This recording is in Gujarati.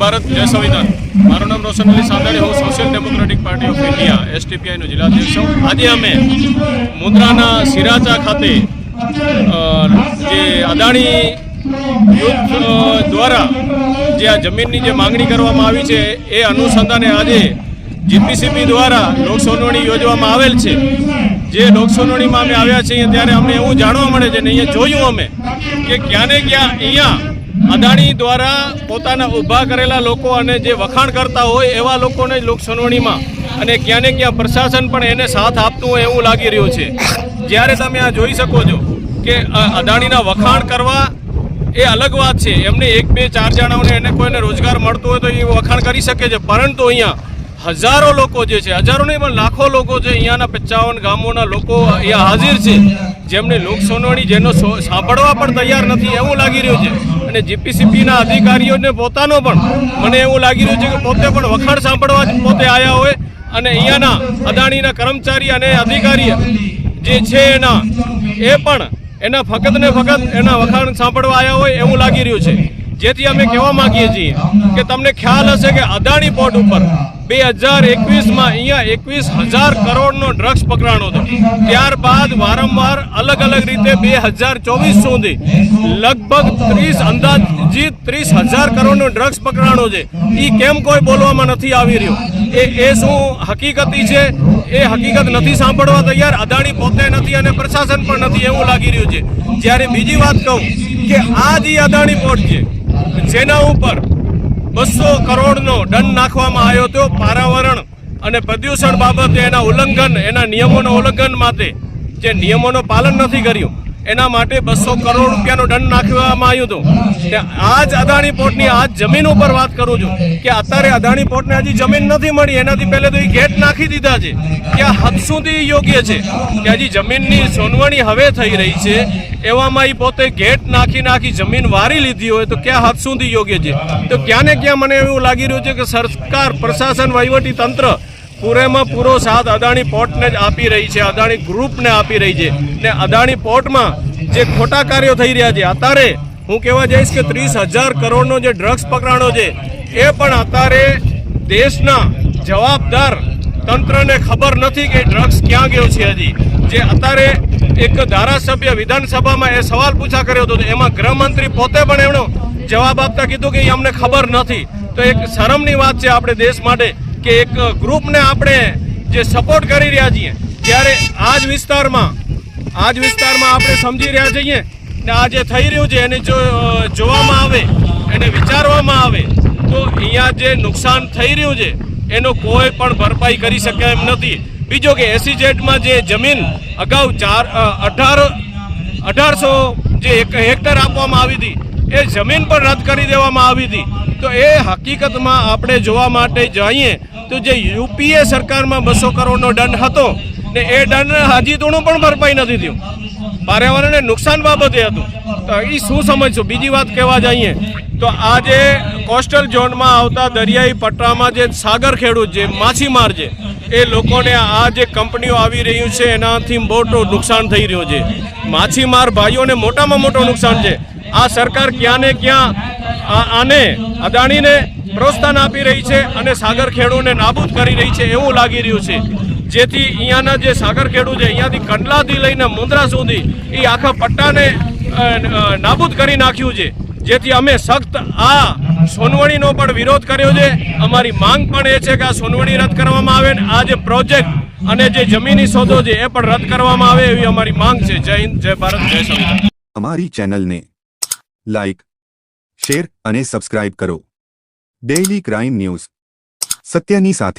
ભારત, જય સંવિધાન. મારું નામ રોશન અલી સાંદાણી હું social democratic party of India એસટીપીઆઈનો જિલ્લાધ્યક્ષ છું. આજે અમે મુન્દ્રાના સિરાચા ખાતે જે અદાણી યુથ દ્વારા જે આ જમીનની જે માંગણી કરવામાં આવી છે, એ અનુસંધાને આજે જીપીસીપી દ્વારા લોકસુનાવણી યોજવામાં આવેલ છે. જે લોકસુનાવણીમાં અમે આવ્યા છીએ, ત્યારે અમને એવું જાણવા મળે છે ને અહીંયા જોયું અમે કે ક્યાંને ક્યાં અહીંયા અદાણી દ્વારા પોતાના ઊભા કરેલા લોકો અને જે વખાણ કરતા હોય એવા લોકોને લોકસુનાવણીમાં અને ક્યાં ને ક્યાં પ્રશાસન પણ એને સાથ આપતું હોય એવું લાગી રહ્યું છે. જ્યારે તમે આ જોઈ શકો છો કે અદાણીના વખાણ કરવા એ અલગ વાત છે. એમને એક બે ચાર જણાઓને એને કોઈને રોજગાર મળતો હોય તો એ વખાણ કરી શકે છે. પરંતુ અહીંયા હજારો લોકો જે છે, હજારો નહીં, પણ લાખો લોકો છે અહીંયાના પચાવન ગામોના લોકો અહીંયા હાજર છે, જેમને લોકસુનાવણી જેનો સાંભળવા પણ તૈયાર નથી, એવું લાગી રહ્યું છે. અને જીપીસીપીના અધિકારીઓને પોતાનો પણ, મને એવું લાગી રહ્યું છે કે પોતે પણ વખાણ સાંભળવા પોતે આવ્યા હોય. અને અહીંયાના અદાણીના કર્મચારી અને અધિકારી જે છે એના, એ પણ એના ફક્ત ને ફક્ત એના વખાણ સાંભળવા આવ્યા હોય, એવું લાગી રહ્યું છે. જેથી અમે કહેવા માંગીએ છીએ કે તમને ખ્યાલ હશે કે અદાણી પોર્ટ ઉપર બે હજાર એકવીસમાં અહીંયા એકવીસ હજાર કરોડનો ડ્રગ્સ પકડાણો હતો. ત્યારબાદ વારંવાર અલગ અલગ રીતે બે હજાર ચોવીસ સુધી લગભગ ત્રીસ અંદાજી ત્રીસ હજાર કરોડનો ડ્રગ્સ પકડાણો છે એ કેમ કોઈ બોલવામાં નથી આવી રહ્યો? એ એ શું હકીકતી છે? એ હકીકત નથી સાંભળવા તૈયાર? અદાણી પોતે નથી અને પ્રશાસન પણ નથી એવું લાગી રહ્યું છે. જ્યારે બીજી વાત કહું કે આ જે અદાણી પોર્ટ છે, જેના ઉપર બસો કરોડનો દંડ નાખવામાં આવ્યો હતો. પારાવરણ અને પ્રદૂષણ બાબતે એના ઉલ્લંઘન, એના નિયમોના ઉલ્લંઘન માટે જે નિયમોનું પાલન નથી કર્યું એના માટે બસો કરોડ રૂપિયાનો દંડ નાખવામાં આવ્યો હતો. તે આ જ અદાણી પોર્ટની આ જ જમીન ઉપર વાત કરું છું કે અત્યારે અદાણી પોર્ટને હજી જમીન નથી મળી, એનાથી પહેલે તો એ ગેટ નાખી દીધા છે. કે આ હદ સુધી યોગ્ય છે. કે હજી જમીનની સોનવણી હવે થઈ રહી છે. એવામાં એ પોતે ગેટ નાખી નાખી જમીન વારી લીધી હોય તો ક્યાં હદ સુધી યોગ્ય છે? તો ક્યાં ને ક્યાં મને એવું લાગી રહ્યું છે કે સરકાર, પ્રશાસન, વહીવટી તંત્ર પૂરેમાં પૂરો સાથ અદાણી પોર્ટને જ આપી રહી છે, અદાણી ગ્રુપને આપી રહી છે. ને અદાણી પોર્ટમાં જે ખોટા કાર્યો થઈ રહ્યા છે, અત્યારે હું કહેવા જઈશ કે ત્રીસ હજાર કરોડનો જે ડ્રગ્સ પકડાણો છે, એ પણ અત્યારે દેશના જવાબદાર તંત્રને ખબર નથી કે ડ્રગ્સ ક્યાં ગયો છે હજી. જે અત્યારે એક ધારાસભ્ય વિધાનસભામાં એ સવાલ પૂછા કર્યો હતો એમાં ગૃહમંત્રી પોતે પણ એમનો જવાબ આપતા કીધું કે અમને ખબર નથી. તો એક શરમની વાત છે, આપણે દેશ માટે કે એક ગ્રુપને આપણે જે સપોર્ટ કરી રહ્યા છીએ, ત્યારે આ જ વિસ્તારમાં આ જ વિસ્તારમાં આપણે સમજી રહ્યા છીએ ને આ જે થઈ રહ્યું છે, એને જો જોવામાં આવે, એને વિચારવામાં આવે, તો અહીંયા જે નુકસાન થઈ રહ્યું છે, એનો કોઈ પણ ભરપાઈ કરી શકે એમ નથી. બીજો કે એસી જેટમાં જે જમીન અગાઉ ચાર અઢાર, અઢારસો જે હેક્ટર આપવામાં આવી હતી એ જમીન પણ રદ કરી દેવામાં આવી હતી. તો એ હકીકતમાં આપણે જોવા માટે જઈએ તો જે યુપીએ સરકારમાં બસો કરોડનો દંડ હતો ને એ દંડ હજી તોનું પણ ભરપાઈ નથી થયું. પર્યાવરણને નુકસાન બાબતે હતું. તો એ શું સમજશું? બીજી વાત કહેવા જઈએ તો આ જે કોસ્ટલ ઝોનમાં આવતા દરિયાઈ પટ્ટામાં જે સાગર ખેડૂત જે માછીમાર છે, એ લોકોને આ જે કંપનીઓ આવી રહ્યું છે, એનાથી મોટું નુકસાન થઈ રહ્યું છે. માછીમાર ભાઈઓને મોટામાં મોટું નુકસાન છે. આ સરકાર ક્યાં ને ક્યાં આને અદાણીને પ્રોત્સાહન આપી રહી છે અને સાગર ખેડૂને નાબૂદ કરી રહી છે એવું લાગી રહ્યું છે. જેથી અહીંયાના જે સાગર ખેડૂ છે, અહીંયાથી કંડલાથી લઈને મુંદ્રા સુધી એ આખા પટ્ટાને નાબૂદ કરી નાખ્યું છે. જેથી અમે સખ્ત આ સોનવણીનો પણ વિરોધ કર્યો છે. અમારી માંગ પણ એ છે કે આ સોનવણી રદ કરવામાં આવે ને આ જે પ્રોજેક્ટ અને જે જમીની સોદો છે એ પણ રદ કરવામાં આવે એવી અમારી માંગ છે. જય હિન્દ, જય ભારત, જય સંવિધાન. અમારી ચેનલને લાઇક શેર અને સબસ્ક્રાઇબ કરો. Daily crime news. સત્યની સાથે.